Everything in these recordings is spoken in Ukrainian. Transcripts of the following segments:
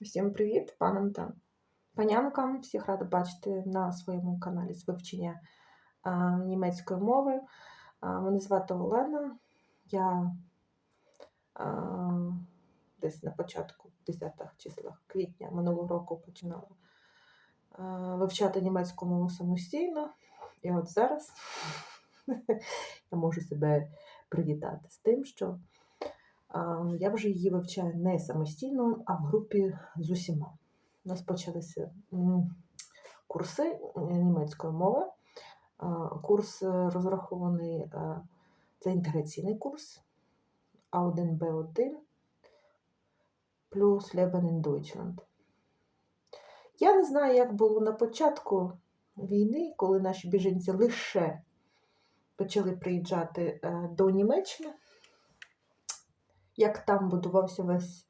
Всім привіт, панам та панянкам. Всіх рада бачити на своєму каналі з вивчення а, німецької мови. А, мене звати Олена. Я а, десь на початку, в 10-х числах квітня минулого року починала а, вивчати німецьку мову самостійно. І от зараз я можу себе привітати з тим, що Я вже її вивчаю не самостійно, а в групі з усіма. У нас почалися курси німецької мови. Курс е, розрахований, е, це інтеграційний курс А1, Б1 плюс Leben in Deutschland. Я не знаю, як було на початку війни, коли наші біженці лише почали приїжджати е, до Німеччини як там будувався весь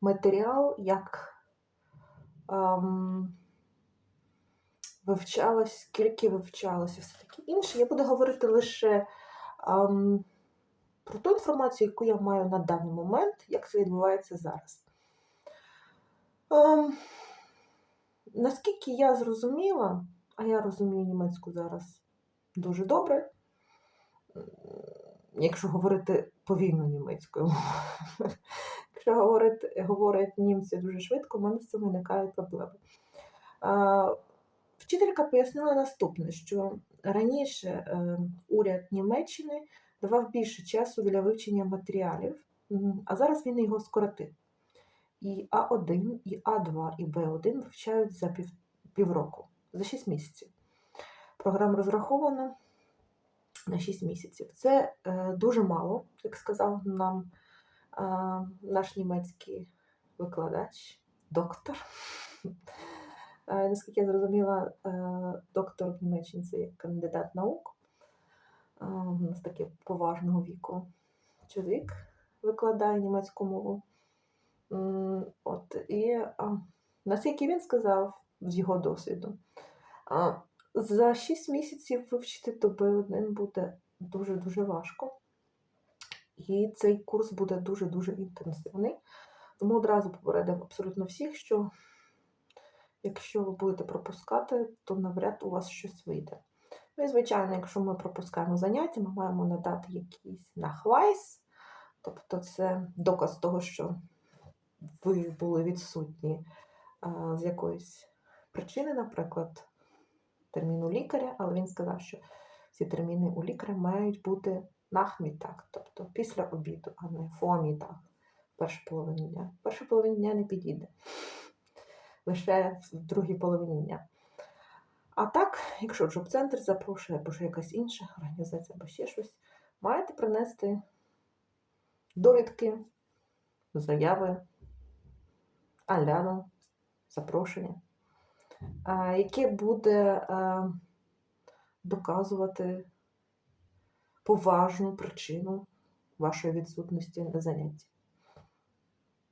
матеріал, як ем, вивчалось, скільки вивчалося, все таке інше. Я буду говорити лише ем, про ту інформацію, яку я маю на даний момент, як це відбувається зараз. Ем, наскільки я зрозуміла, а я розумію німецьку зараз дуже добре якщо говорити повільно німецькою. Якщо говорить, говорять німці дуже швидко, в мене з цим виникають проблеми. Вчителька пояснила наступне, що раніше е, уряд Німеччини давав більше часу для вивчення матеріалів, а зараз він його скоротив. І А1, і А2, і Б1 вивчають за пів, півроку, за 6 місяців. Програма розрахована на 6 місяців. Це е, дуже мало, як сказав нам е, наш німецький викладач, доктор. Е, наскільки я зрозуміла, е, доктор в Німеччині це кандидат наук. Е, у нас таке поважного віку чоловік викладає німецьку мову. От, І наскільки він сказав з його досвіду, за 6 місяців вивчити до Б1 буде дуже-дуже важко. І цей курс буде дуже-дуже інтенсивний. Тому одразу попередив абсолютно всіх, що якщо ви будете пропускати, то навряд у вас щось вийде. Ну і, звичайно, якщо ми пропускаємо заняття, ми маємо надати якийсь нахвайс, тобто це доказ того, що ви були відсутні з якоїсь причини, наприклад, терміну лікаря, але він сказав, що ці терміни у лікаря мають бути нахмітак, тобто після обіду, а не фомітак в першій половині дня. В першій половині дня не підійде. Лише в другій половині дня. А так, якщо джоб-центр запрошує, або ж якась інша організація, або ще щось, маєте принести довідки, заяви, аляну, запрошення яке буде доказувати поважну причину вашої відсутності на занятті.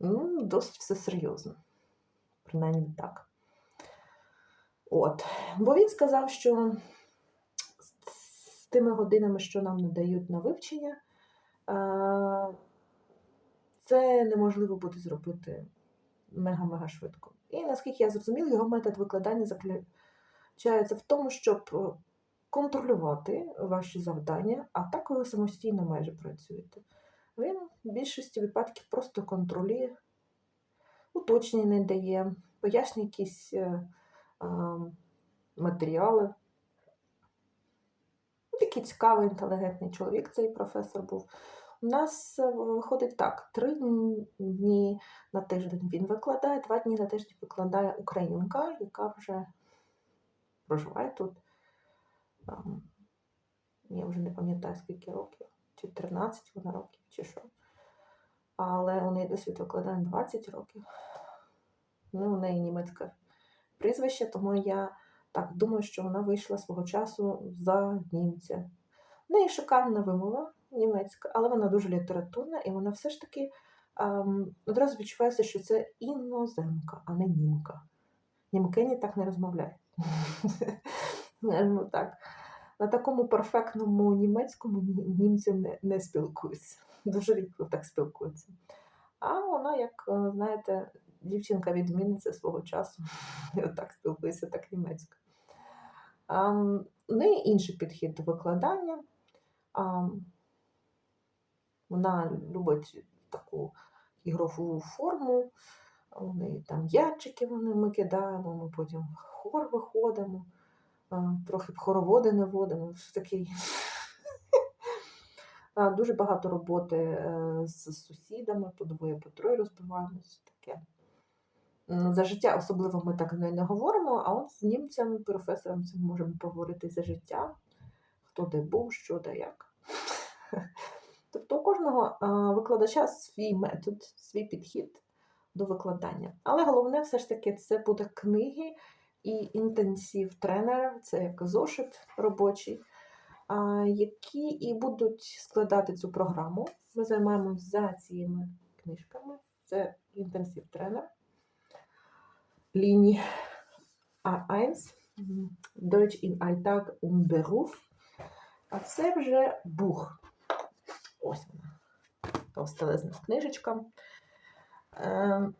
Ну, Досить все серйозно, принаймні так. От. Бо він сказав, що з тими годинами, що нам надають на вивчення, це неможливо буде зробити мега-мега швидко. І наскільки я зрозуміла, його метод викладання заключається в тому, щоб е, контролювати ваші завдання, а так ви самостійно майже працюєте. Він в більшості випадків просто контролює, уточнення не дає, пояснює якісь е, е, матеріали. Такий цікавий, інтелігентний чоловік цей професор був. У нас е, виходить так: три дні на тиждень він викладає, два дні на тиждень викладає українка, яка вже проживає тут. Я вже не пам'ятаю, скільки років, чи 13 вона років, чи що. Але у неї досвід викладає 20 років. Ну, у неї німецьке прізвище, тому я так думаю, що вона вийшла свого часу за німця. У неї шикарна вимова німецька, але вона дуже літературна, і вона все ж таки ем, одразу відчувається, що це іноземка, а не німка. Німкині так не розмовляють. так. На такому перфектному німецькому німці не, не спілкуються. Дуже рідко так спілкуються. А вона, як, е, знаєте, дівчинка відмінниця свого часу. І отак спілкуюся так німецькою. Ам, В неї інший підхід до викладання. Ам, Вона любить таку ігрову форму. У там ячики вони ми кидаємо, ми потім в хор виходимо, трохи хороводи не водимо. Все такий. Дуже багато роботи е, з сусідами, по двоє, по троє розбиваємось. Таке. За життя особливо ми так не говоримо, а от з німцем, професором цим можемо поговорити за життя, хто де був, що де як. Тобто у кожного викладача свій метод, свій підхід до викладання. Але головне все ж таки це буде книги і інтенсив тренера, це як зошит робочий, які і будуть складати цю програму. Ми займаємося за цими книжками. Це інтенсив тренер. Лінії А1, Deutsch in Alltag und Beruf. А це вже бух. Ось вона. Товстелезна книжечка. Е,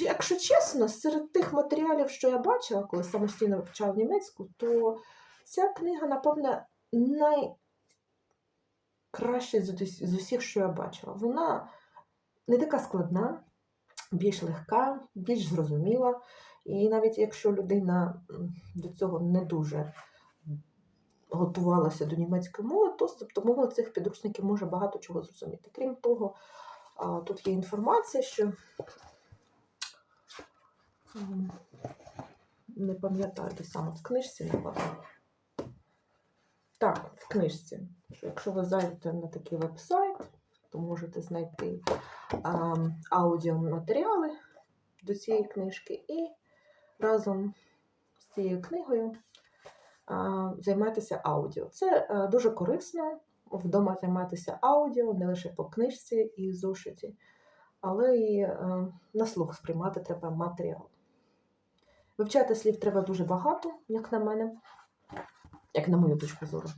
Якщо чесно, серед тих матеріалів, що я бачила, коли самостійно вивчала німецьку, то ця книга, напевне, найкраща з усіх, що я бачила. Вона не така складна, більш легка, більш зрозуміла. І навіть якщо людина до цього не дуже готувалася до німецької мови, то з допомогою цих підручників може багато чого зрозуміти. Крім того, тут є інформація, що не пам'ятаю, де саме в книжці, напевно. Так, в книжці. Якщо ви зайдете на такий веб-сайт, то можете знайти а, аудіоматеріали до цієї книжки і разом з цією книгою займайтеся аудіо. Це е, дуже корисно вдома займатися аудіо, не лише по книжці і зошиті, але і е, на слух сприймати треба матеріал. Вивчати слів треба дуже багато, як на мене, як на мою точку зору.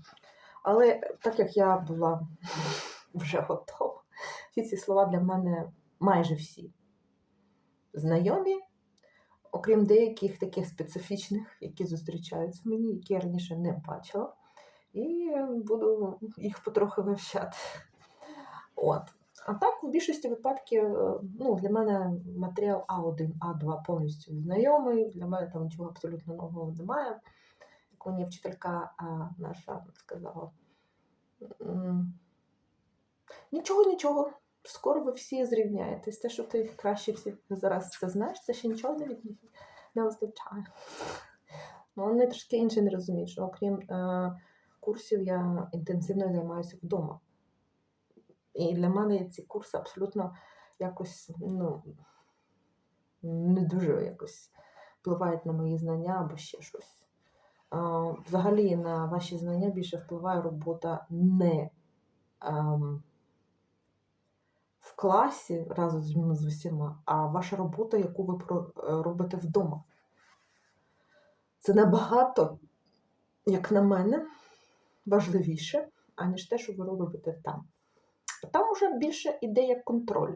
Але так як я була вже готова, всі ці слова для мене майже всі знайомі, окрім деяких таких специфічних, які зустрічаються мені, які я раніше не бачила. І буду їх потрохи вивчати. От. А так, в більшості випадків, е, ну, для мене матеріал А1, А2 повністю знайомий, для мене там нічого абсолютно нового немає. Як мені вчителька а, наша сказала, нічого, нічого, скоро ви всі зрівняєтесь. Те, що ти краще всіх зараз це знаєш, це ще нічого не, від... не означає. Ну, вони трошки інше не розуміють, що окрім е, курсів я інтенсивно займаюся вдома. І для мене ці курси абсолютно якось ну, не дуже якось впливають на мої знання або ще щось. А, Взагалі на ваші знання більше впливає робота не ем, в класі разом з, усіма, а ваша робота, яку ви е, робите вдома. Це набагато, як на мене, важливіше, аніж те, що ви робите там. Там вже більше іде як контроль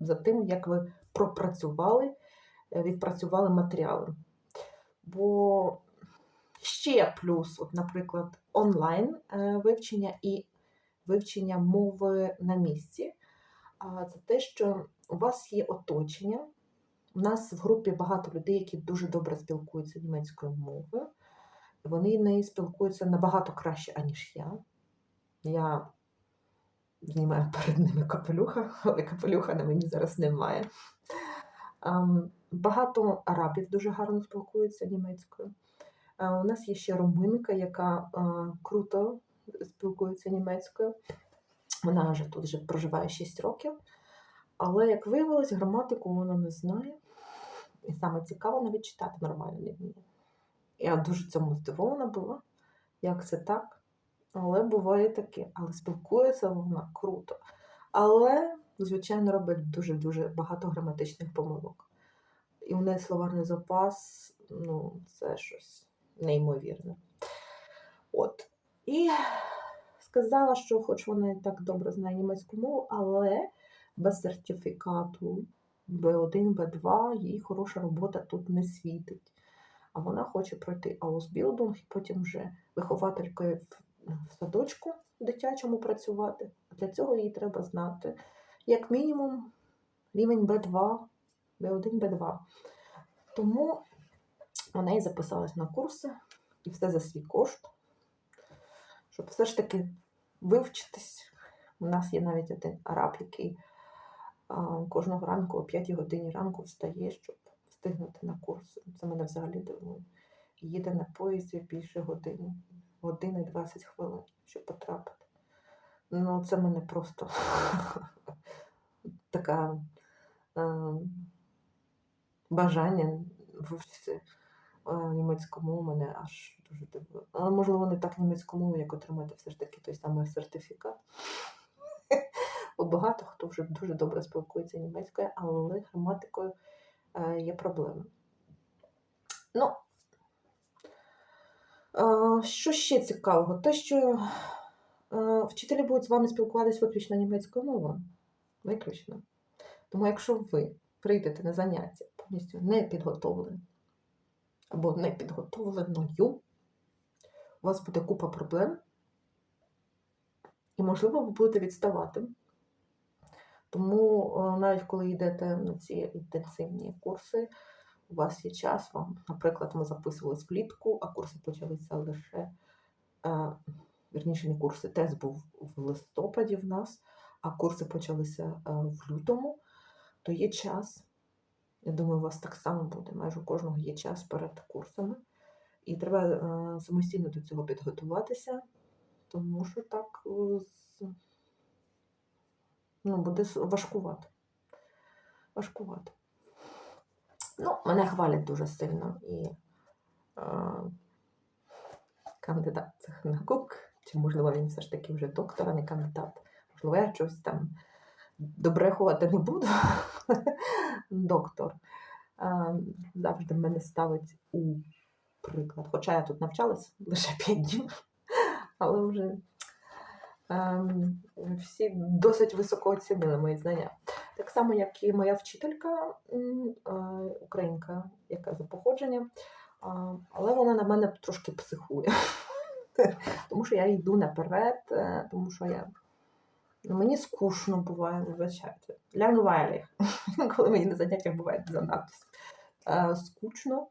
за тим, як ви пропрацювали, е, відпрацювали матеріали. Бо ще плюс, от, наприклад, онлайн е, вивчення і вивчення мови на місці. Це те, що у вас є оточення. У нас в групі багато людей, які дуже добре спілкуються німецькою мовою. Вони нею спілкуються набагато краще, аніж я. Я знімаю перед ними капелюха, але капелюха на мені зараз немає. Ем, Багато арабів дуже гарно спілкуються німецькою. Е, У нас є ще руминка, яка е, круто спілкується німецькою. Вона вже тут вже проживає 6 років. Але, як виявилось, граматику вона не знає. І саме цікаво навіть читати нормально не вміє. Я дуже цьому здивована була, як це так. Але буває таке. Але спілкується вона круто. Але, звичайно, робить дуже-дуже багато граматичних помилок. І у неї словарний запас, ну, це щось неймовірне. От. І сказала, що хоч вона і так добре знає німецьку мову, але без сертифікату Б1, Б2, їй хороша робота тут не світить. А вона хоче пройти аусбілдинг і потім вже вихователькою в, садочку дитячому працювати. Для цього їй треба знати, як мінімум, рівень Б2, Б1, Б2. Тому вона і записалась на курси і все за свій кошт, щоб все ж таки вивчитись. У нас є навіть один араб, який кожного ранку о 5 годині ранку встає, щоб встигнути на курси. Це мене взагалі дивує. Їде на поїзді більше години, години 20 хвилин, щоб потрапити. Ну, це мене просто така бажання вивчити німецьку мову мене аж дуже дивує. Але можливо не так німецьку мову, як отримати все ж таки той самий сертифікат. Бо багато хто вже дуже добре спілкується німецькою, але граматикою е, є проблеми. Ну, е, що ще цікавого? Те, що е, вчителі будуть з вами спілкуватися виключно німецькою мовою. Виключно. Тому якщо ви прийдете на заняття повністю не підготовлені або не підготовленою, у вас буде купа проблем, і, можливо, ви будете відставати. Тому е, навіть коли йдете на ці інтенсивні курси, у вас є час вам. Наприклад, ми записувались влітку, а курси почалися лише, е, вірніше, не курси, тест був в листопаді в нас, а курси почалися е, в лютому, то є час. Я думаю, у вас так само буде. Майже у кожного є час перед курсами. І треба е, самостійно до цього підготуватися, тому що так е, ну, буде важкувато. Важкувато. Ну, мене хвалять дуже сильно і е, кандидат цих наук, чи можливо він все ж таки вже доктор, а не кандидат. Можливо, я щось там добрехувати не буду. Доктор е, завжди мене ставить у приклад. Хоча я тут навчалась лише 5 днів, але вже ем, всі досить високо оцінили мої знання. Так само, як і моя вчителька, е, українка, яка за походженням, а, але вона на мене трошки психує. Тому що я йду наперед, е, тому що я. ну, Мені скучно буває, вибачайте. Langweilig. Коли мені на заняттях буває занадто е, скучно.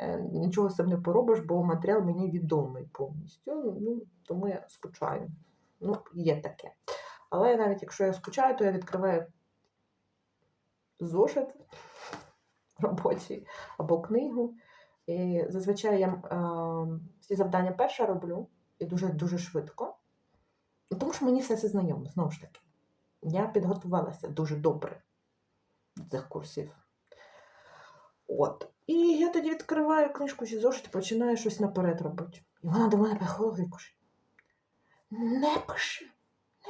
Е, Нічого з цим не поробиш, бо матеріал мені відомий повністю. Ну, тому я скучаю. Ну, є таке. Але навіть якщо я скучаю, то я відкриваю зошит робочий або книгу. І зазвичай я е, завдання перше роблю і дуже дуже швидко. Тому що мені все це знайомо, знову ж таки. Я підготувалася дуже добре до цих курсів. От. І я тоді відкриваю книжку чи зошит і починаю щось наперед робити. І вона до мене приходить і каже: Не пиши,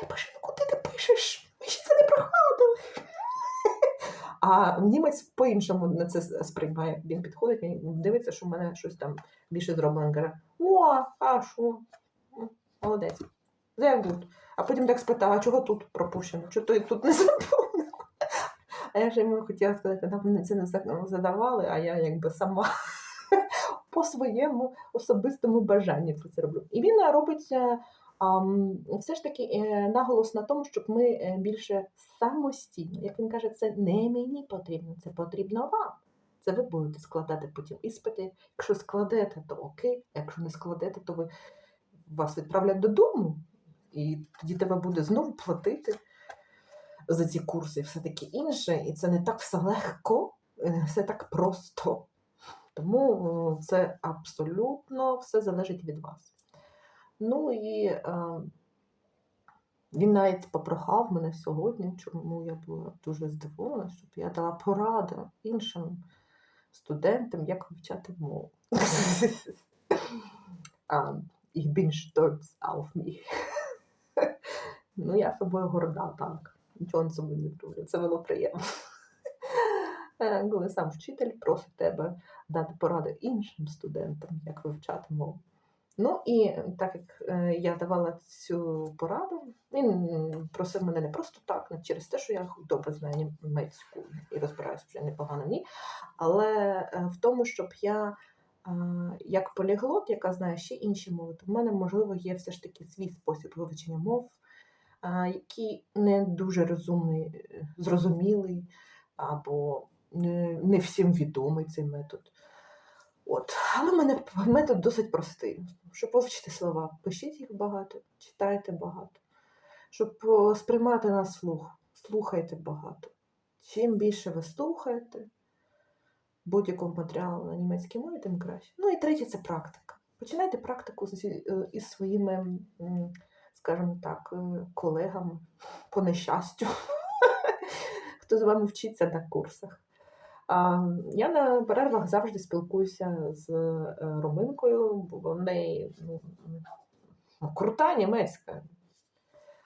не пиши, ну куди ти пишеш? Ми ще це не проходили. А німець по-іншому на це сприймає. Він підходить, він дивиться, що в мене щось там більше зроблено. Каже: О, а що? Молодець. Very good. А потім так спитав, а чого тут пропущено? Чого ти тут не заповнив? Я ж йому хотіла сказати, нам мене це не задавали, а я якби сама по своєму особистому бажанню це роблю. І він робить е, все ж таки е, наголос на тому, щоб ми е, більше самостійно, як він каже, це не мені потрібно, це потрібно вам. Це ви будете складати потім іспити. Якщо складете, то окей. Якщо не складете, то ви вас відправлять додому, і тоді тебе буде знову платити за ці курси і все таке інше. І це не так все легко, не все так просто. Тому е, це абсолютно все залежить від вас. Ну і е, він навіть попрохав мене сьогодні, чому я була дуже здивована, щоб я дала пораду іншим студентам, як вивчати мову. Ich bin stolz auf mich. Ну, я собою горда, так. Собою не роблю. Це було приємно. Е, Коли сам вчитель просить тебе дати поради іншим студентам, як вивчати мову. Ну і так як е, я давала цю пораду, він просив мене не просто так, не через те, що я добре знаю німецьку і розбираюся вже непогано в але е, в тому, щоб я як поліглот, яка знає ще інші мови, то в мене, можливо, є все ж таки свій спосіб вивчення мов, який не дуже розумний, е, зрозумілий, або не, всім відомий цей метод. От. Але в мене метод досить простий. Щоб вивчити слова, пишіть їх багато, читайте багато. Щоб сприймати на слух, слухайте багато. Чим більше ви слухаєте будь-якого матеріалу на німецькій мові, тим краще. Ну і третє це практика. Починайте практику е, із своїми, скажімо так, е, колегами по нещастю, хто з вами вчиться на курсах. Я на перервах завжди спілкуюся з е, Роминкою, бо в неї ну, крута німецька.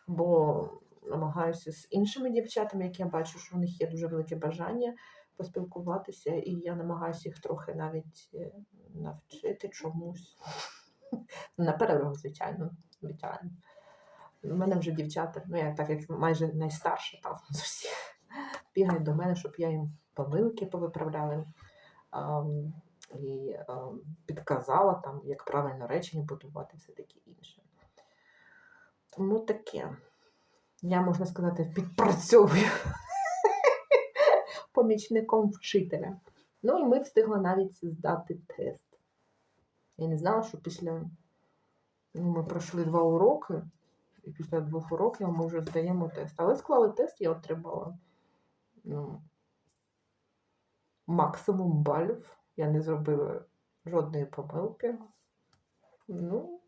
Бо намагаюся з іншими дівчатами, які я бачу, що в них є дуже велике бажання поспілкуватися, і я намагаюся їх трохи навіть е, навчити чомусь. На перервах, звичайно, звичайно. У мене вже дівчата, ну я так як майже найстарша там з усіх, бігають до мене, щоб я їм помилки повиправляла і підказала там, як правильно речення будувати, все таке інше. Тому таке. Я, можна сказати, підпрацьовую помічником вчителя. Ну і ми встигли навіть здати тест. Я не знала, що після ну, ми пройшли два уроки, і після двох уроків ми вже здаємо тест. Але склали тест, я отримала ну, максимум балів. Я не зробила жодної помилки. Ну,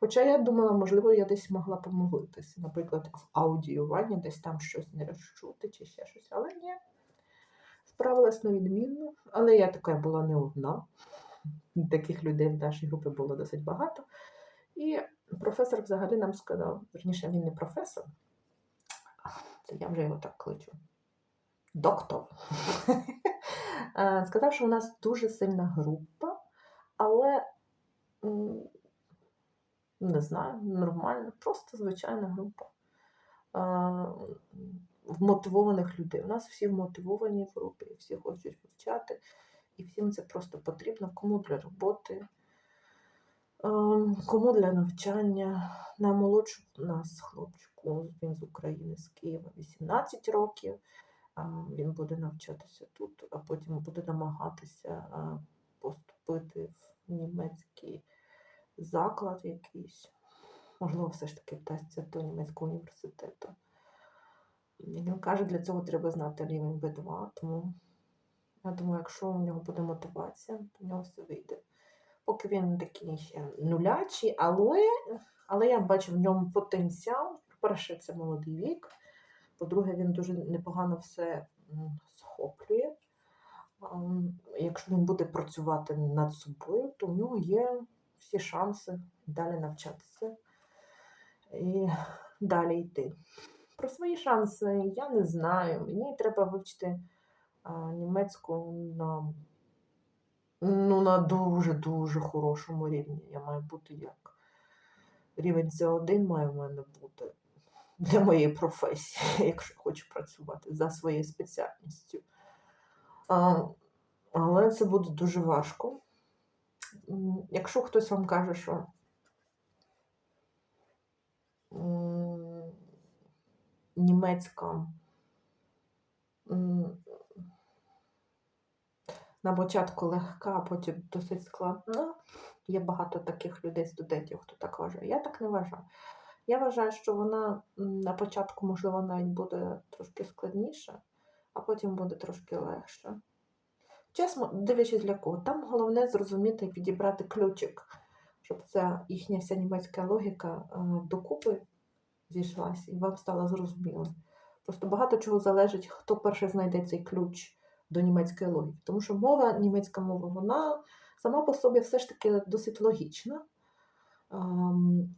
хоча я думала, можливо, я десь могла помилитися. Наприклад, в аудіюванні десь там щось не розчути чи ще щось. Але ні. Справилась невідмінно. Але я така була не одна. Таких людей в нашій групі було досить багато. І професор взагалі нам сказав, верніше, він не професор, це я вже його так кличу. Доктор. Е, Сказав, що у нас дуже сильна група, але не знаю, нормальна, просто звичайна група е, вмотивованих людей. У нас всі вмотивовані в групі, всі хочуть вивчати, і всім це просто потрібно, кому для роботи, Кому для навчання? На молодшу у нас хлопчику, він з України, з Києва, 18 років. Ем, Він буде навчатися тут, а потім буде намагатися поступити в німецький заклад якийсь. Можливо, все ж таки вдасться до німецького університету. Він каже, для цього треба знати рівень B2, тому я думаю, якщо у нього буде мотивація, то в нього все вийде поки він такий нулячий, але, але я бачу в ньому потенціал. По-перше, це молодий вік. По-друге, він дуже непогано все схоплює. Якщо він буде працювати над собою, то в нього є всі шанси далі навчатися і далі йти. Про свої шанси я не знаю. Мені треба вивчити німецьку на ну, на дуже-дуже хорошому рівні. Я маю бути як. Рівень С1 має в мене бути для моєї професії, якщо хочу працювати за своєю спеціальністю. А, але це буде дуже важко. Якщо хтось вам каже, що німецька на початку легка, а потім досить складна. Є багато таких людей, студентів, хто так вважає. Я так не вважаю. Я вважаю, що вона на початку, можливо, навіть буде трошки складніша, а потім буде трошки легше. Чесно, дивлячись для кого, там головне зрозуміти і підібрати ключик, щоб ця їхня вся німецька логіка е, докупи зійшлася і вам стало зрозуміло. Просто багато чого залежить, хто перше знайде цей ключ до німецької логіки. Тому що мова, німецька мова, вона сама по собі все ж таки досить логічна. Ем,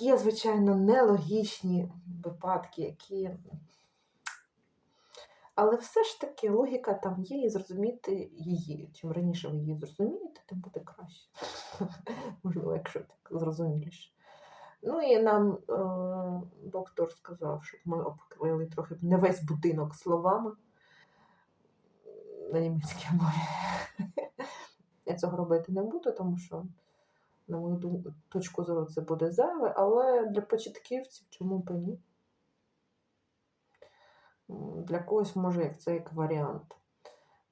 Є, звичайно, нелогічні випадки, які. Але все ж таки логіка там є і зрозуміти її. Чим раніше ви її зрозумієте, тим буде краще. Можливо, якщо так зрозуміліше. Ну і нам е, доктор сказав, щоб ми обклеїли трохи не весь будинок словами на німецькій мові. Я цього робити не буду, тому що, на мою точку зору, це буде зайве, але для початківців чому б і ні? Для когось може як це як варіант.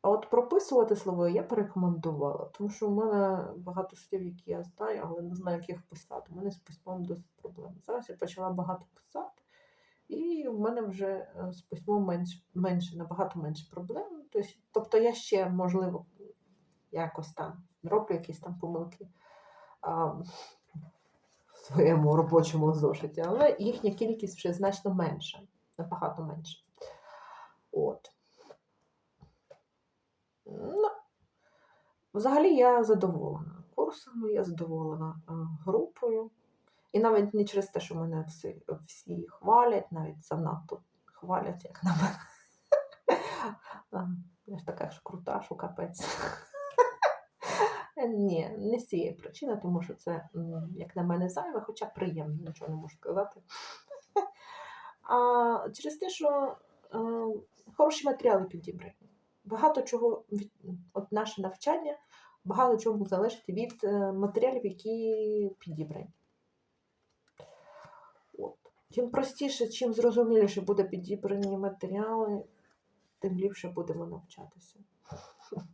А от прописувати слово я б рекомендувала, тому що в мене багато слів, які я знаю, але не знаю, як їх писати. У мене з письмом досить проблем. Зараз я почала багато писати, і в мене вже е, з письмом менше, менше набагато менше проблем. Тобто, я ще, можливо, якось там роблю якісь там помилки а, в своєму робочому зошиті, але їхня кількість вже значно менша, набагато менша. От. Ну, взагалі я задоволена курсами, я задоволена е, групою. І навіть не через те, що мене всі, всі хвалять, навіть занадто хвалять, як на мене. Я ж така ж крута, що капець. Ні, не з цієї причини, тому що це, як на мене, зайве, хоча приємно, нічого не можу сказати. А через те, що е, хороші матеріали підібрані. Багато чого від от наше навчання, багато чого залежить від е, матеріалів, які підібрані. Чим простіше, чим зрозуміліше буде підібрані матеріали, тим ліпше будемо навчатися.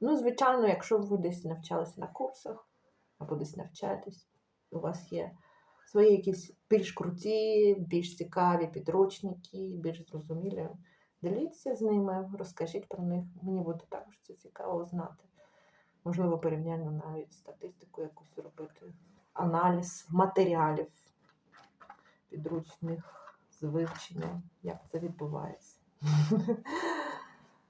Ну, звичайно, якщо ви десь навчалися на курсах або десь навчаєтесь, у вас є свої якісь більш круті, більш цікаві підручники, більш зрозумілі. Діліться з ними, розкажіть про них. Мені буде також це цікаво знати. Можливо, порівняння навіть статистику якусь робити, аналіз матеріалів підручних з вивченням, як це відбувається.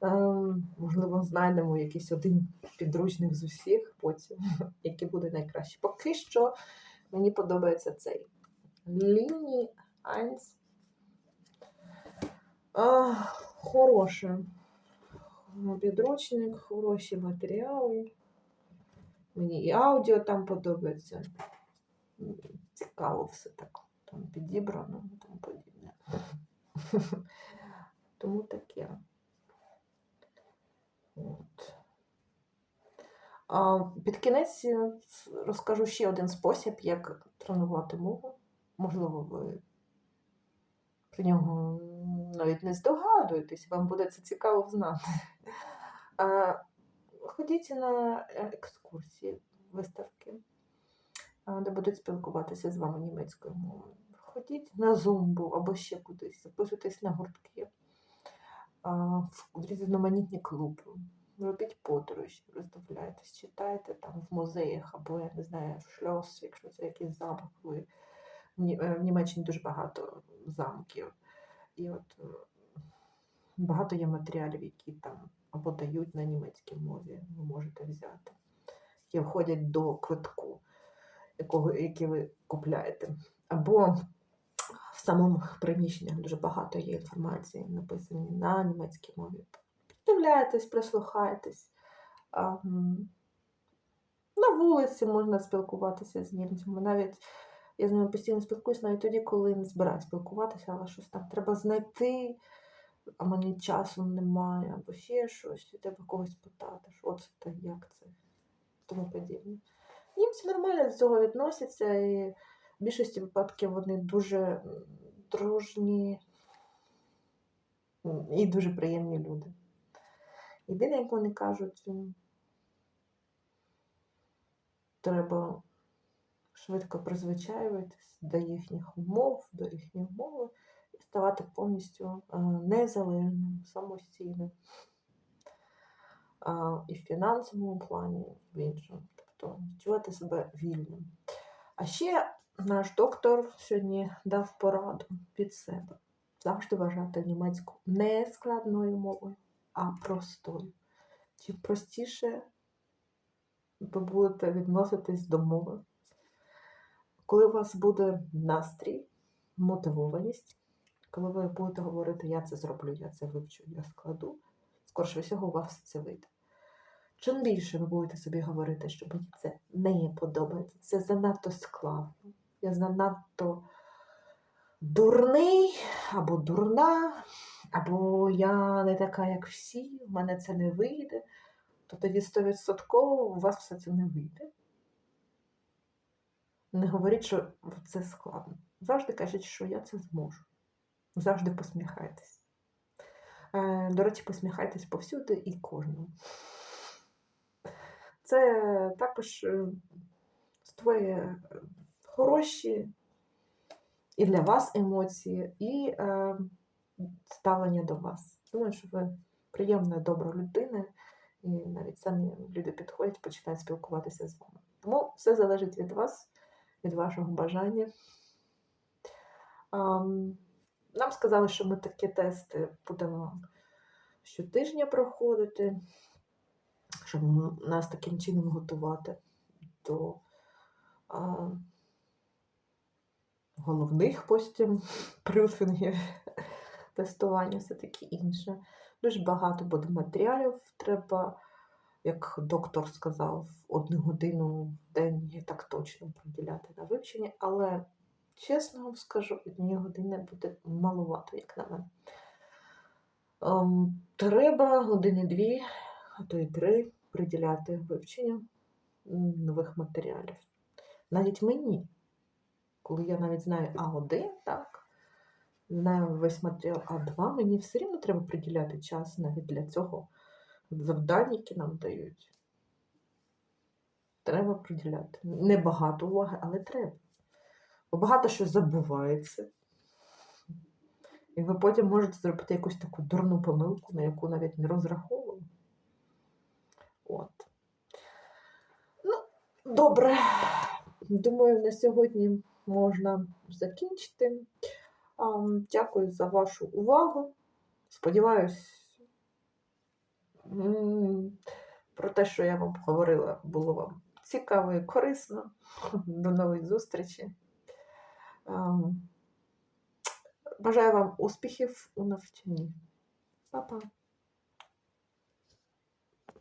Ем, Можливо, знайдемо якийсь один підручник з усіх потім, який буде найкраще. Поки що мені подобається цей. Лінії Айнс. А, Хороший підручник, хороші матеріали. Мені і аудіо там подобається. Цікаво все так там підібрано і тому подібне. Тому таке. От. А під кінець розкажу ще один спосіб, як тренувати мову. Можливо, ви про нього навіть не здогадуєтесь, вам буде це цікаво знати. Ходіть на екскурсії, виставки, де будуть спілкуватися з вами німецькою мовою. Ходіть на зумбу або ще кудись, записуйтесь на гуртки, в різноманітні клуби. Робіть подорожі, роздивляйтесь, читайте там в музеях або, я не знаю, в шльос, якщо це якийсь замок. Ви... В е, Німеччині дуже багато замків. І от е, багато є матеріалів, які там або дають на німецькій мові, ви можете взяти, які входять до квитку, якого, який ви купляєте. Або в самому приміщенні дуже багато є інформації, написані на німецькій мові. Придивляєтесь, прислухайтесь. На вулиці можна спілкуватися з німцями. Навіть я з ними постійно спілкуюся, навіть тоді, коли не збираюсь спілкуватися, але щось там треба знайти, а мені часу немає, або ще щось, і треба когось питати, що це як це, тому подібне. Німці нормально до цього відносяться, і в більшості випадків вони дуже дружні і дуже приємні люди. Єдине, як вони кажуть, треба швидко призвичаюватись до їхніх умов, до їхньої мови і ставати повністю е, незалежним, самостійним. І в фінансовому плані, і в іншому. Тобто відчувати себе вільним. А ще наш доктор сьогодні дав пораду від себе. Завжди вважати німецьку не складною мовою, а простою. Чим простіше ви будете відноситись до мови, коли у вас буде настрій, мотивованість, коли ви будете говорити, я це зроблю, я це вивчу, я складу, скорше всього, у вас це вийде. Чим більше ви будете собі говорити, що мені це не подобається, це занадто складно. Я занадто дурний або дурна, або я не така, як всі, в мене це не вийде, то тоді 100% у вас все це не вийде. Не говоріть, що це складно. Завжди кажіть, що я це зможу. Завжди посміхайтесь. Е, До речі, посміхайтесь повсюди і кожному. Це також е, створює е, хороші і для вас емоції, і е, ставлення до вас. Думаю, що ви приємна, добра людина, і навіть самі люди підходять, починають спілкуватися з вами. Тому все залежить від вас, від вашого бажання. Ам, Нам сказали, що ми такі тести будемо щотижня проходити, щоб нас таким чином готувати до а, головних потім брифінгів, тестування, все таке інше. Дуже багато буде матеріалів. Треба, як доктор сказав, одну годину в день є так точно приділяти на вивчення, але чесно вам скажу, однієї години буде маловато, як на мене. Ем, треба години-дві, а то й три приділяти вивченню нових матеріалів. Навіть мені, коли я навіть знаю А1, так, знаю весь матеріал А2, мені все рівно треба приділяти час навіть для цього завдань, які нам дають. Треба приділяти. Небагато уваги, але треба. Бо багато що забувається. І ви потім можете зробити якусь таку дурну помилку, на яку навіть не розраховували. От. Ну, добре. Думаю, на сьогодні можна закінчити. Дякую за вашу увагу. Сподіваюсь, про те, що я вам говорила, було вам цікаво і корисно. До нових зустрічей. Бажаю вам успіхів у навчанні. Па-па!